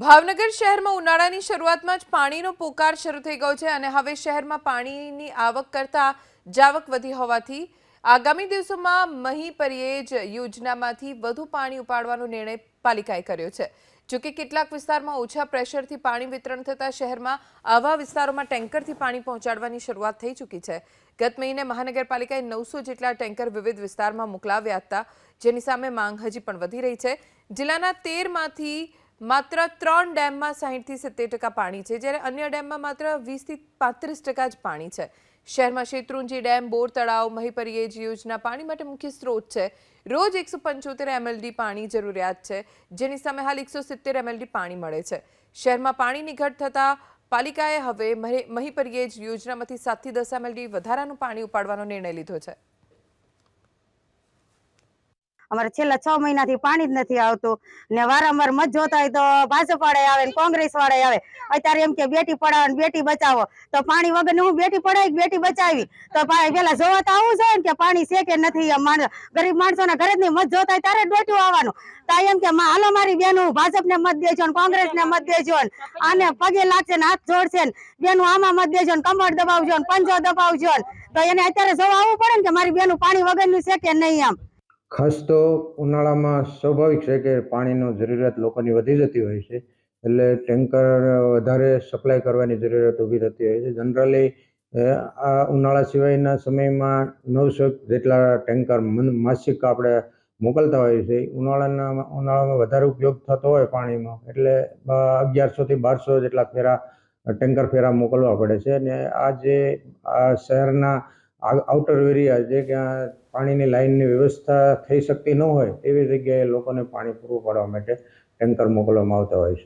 ભાવનગર શહેરમાં ઉનાળાની શરૂઆતમાં જ પાણીનો પોકાર શરૂ થઈ ગયો છે અને હવે શહેરમાં પાણીની આવક કરતાં જાવક વધી હોવાથી આગામી દિવસોમાં મહી પરિયેજ યોજનામાંથી વધુ પાણી ઉપાડવાનો નિર્ણય પાલિકાએ કર્યો છે. જોકે કેટલાક વિસ્તારમાં ઓછા પ્રેશરથી પાણી વિતરણ થતાં શહેરમાં આવા વિસ્તારોમાં ટેન્કરથી પાણી પહોંચાડવાની શરૂઆત થઈ ચૂકી છે. ગત મહિને મહાનગરપાલિકાએ નવસો જેટલા ટેન્કર વિવિધ વિસ્તારમાં મોકલાવ્યા હતા, જેની સામે માંગ હજી પણ વધી રહી છે. જિલ્લાના તેરમાંથી માત્ર ત્રણ ડેમમાં સાહીઠથી સિત્તેર ટકા પાણી છે, જ્યારે અન્ય ડેમમાં માત્ર વીસથી પાંત્રીસ ટકા જ પાણી છે. શહેરમાં શેત્રુંજી ડેમ, બોર તળાવ મહીપરિયેજ યોજના પાણી માટે મુખ્ય સ્ત્રોત છે. રોજ એકસો પંચોતેર એમએલડી પાણી જરૂરિયાત છે, જેની સામે હાલ એકસો સિત્તેર એમએલડી પાણી મળે છે. શહેરમાં પાણીની ઘટ થતાં પાલિકાએ હવે મહી- મહીપરિયેજ યોજનામાંથી સાતથી દસ એમએલડી વધારાનું પાણી ઉપાડવાનો નિર્ણય લીધો છે. અમારે છેલ્લા છ મહિનાથી પાણી જ નથી આવતું. ને વારંવાર મત જોતા હોય તો ભાજપ વાળા આવે ને કોંગ્રેસ વાળા આવે. અત્યારે એમ કે બેટી પઢાવો ને બેટી બચાવો. તો પાણી વગર હું બેટી પઢાવી બેટી બચાવી? તો પેલા જોવા તો આવું જોઈએ ને કે પાણી છે કે નથી? ગરીબ માણસોના ઘરે જ નહીં, મત જોતા ત્યારે બેઠું આવવાનું. તો એમ કે હાલો મારી બેનું ભાજપને મત દેજો ને કોંગ્રેસને મત દેજો ને. આને પગે લાગશે ને હાથ જોડશે ને. બેનું આમાં મત દેજો ને, કમર દબાવજો ને, પંજો દબાવજો ને. તો એને અત્યારે જોવા આવવું પડે ને કે મારી બેનું પાણી વગરનું છે કે નહીં એમ ખાસ તો ઉનાળામાં સ્વાભાવિક છે કે પાણીનો જરૂરિયાત લોકોની વધી જતી હોય છે. એટલે ટેન્કર વધારે સપ્લાય કરવાની જરૂરિયાત ઊભી થતી હોય છે. જનરલી આ ઉનાળા સિવાયના સમયમાં નવસો જેટલા ટેન્કર માસિક આપણે મોકલતા હોઈએ છીએ. ઉનાળાના, ઉનાળામાં વધારે ઉપયોગ થતો હોય પાણીનો. એટલે અગિયારસોથી બારસો જેટલા ફેરા, ટેન્કર ફેરા મોકલવા પડે છે. અને આ જે, આ શહેરના આઉટર એરિયા જે ક્યાં પાણીની લાઇનની વ્યવસ્થા થઈ શકતી ન હોય, એવી જગ્યાએ લોકોને પાણી પૂરું પાડવા માટે ટેન્કર મોકલવામાં આવતા હોય છે.